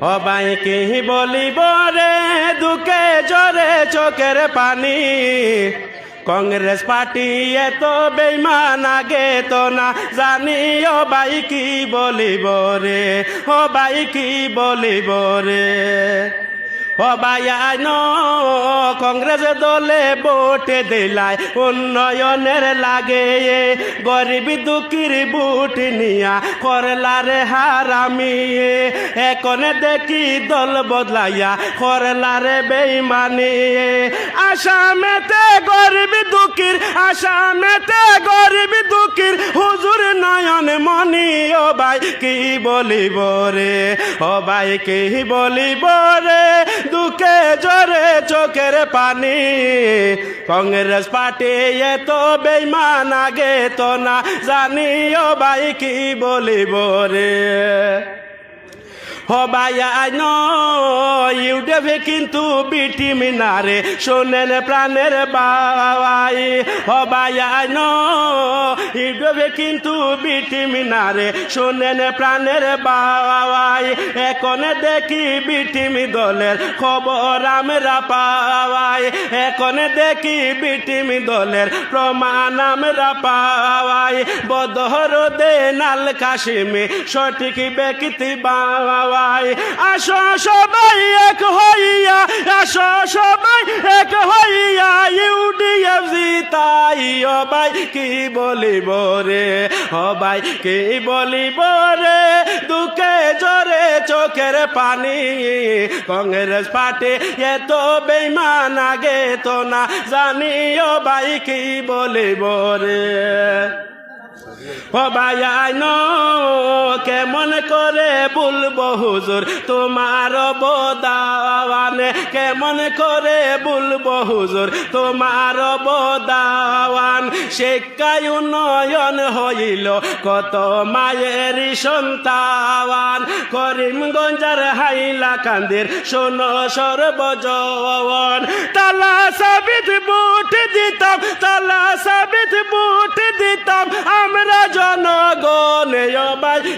সবাই কি বলিব রে দুকে জরে চোখের পানি। কংগ্রেস পার্টি এত বেইমান আগে তো না জানি ও বাই কি বলিব রে, ও বাই কি বলিব রে। আইন, কংগ্রেস দলে ভোটে দিলাই, উন্নয়নের লাগে গরিব দুঃখীর বুট নিয়া করলারে হারামি একনে দেখি দল বদলাইয়া করলারে বেইমানি আসামেতে গরিব দুঃখীর, আসামেতে গরিব কি বলিব রে? ও ভাই, কি বলিব রে? দুঃখে জোরে চোখের পানি। কংগ্রেস পার্টি এত বেইমান আগে তো না। জানি ও ভাই, কি বলিব রে? আইন ইউডেভে কিন্তু বিটি মিনারে শোনেন প্রাণের বাবাই আইন ইউডেভে কিন্তু বিটি মিনারে শোনেন প্রাণের বাবাই এখন দেখি বিটিমি দলের খবর আমরা পাওয়াই। এখন দেখি বিটিমি দলের প্রমাণ আমরা পাওয়াই। বদহর দে নাল কাশিমি সঠিক ব্যক্তি বাবাই আসো সবাই এক হইয়া, আসো সবাই এক হইয়া ইউডিএফ জিতাই অবাই কি বলিব রে? হবাই কি বলিব রে? দুঃখে জোরে চোখের পানি। কংগ্রেস পার্টি এত বেইমান আগে তো না। জানি ও ভাই, কি বলিব রে? ভাইয়াইন কেমন করে বলব হুজুর, তোমার বদাওয়ানে কেমন করে বলব হুজুর, তোমার বদাওয়ান শিক্ষায় উন্নয়ন হইল, কত মায়ের সন্তান। করিমগঞ্জের হাইলা কান্দির, শোনো সর্বজন। তালা সাবিত বুট দিতাম, তালা সাবিত বুট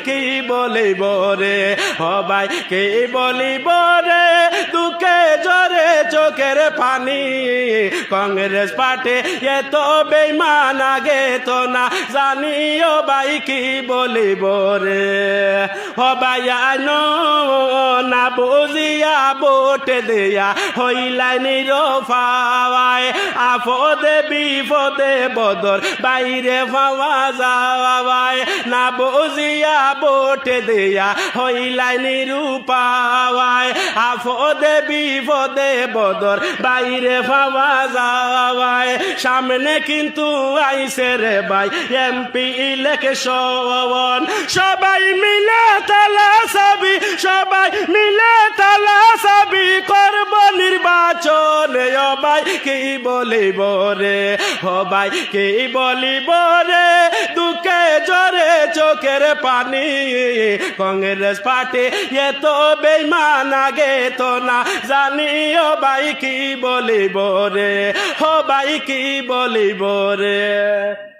কি বলিব রে? হবাই কি বলিব রে? দুঃখে জরে চোখের পানি। কংগ্রেস পাটে এত বেমান আগে তো না। জানিও বাই কি বলিব রে? হবাই না বুঝিয়া ভোট দিয়া হইলাই নিরফাওয়ায়। আফদে বিপদে বদর বাইরে পাওয়া যাওয়ায়। না বুঝিয়া ভোট দিয়া হইলাই নিরূপাওয়ায়। আফদে বিপদে বদর বাইরে পাওয়া যাওয়ায়। সামনে কিন্তু আইসে রে ভাই, এমপি ইলেকশন। সবাই নির্বাচন অবাই কি বলিব রে? হবাই কি বলিব রে? দুঃখে জোরে চোখের পানি। কংগ্রেস পার্টি এত বেইমান, আগে তো না। জানিও ভাই, কি বলিব রে? হবাই কি বলিব রে?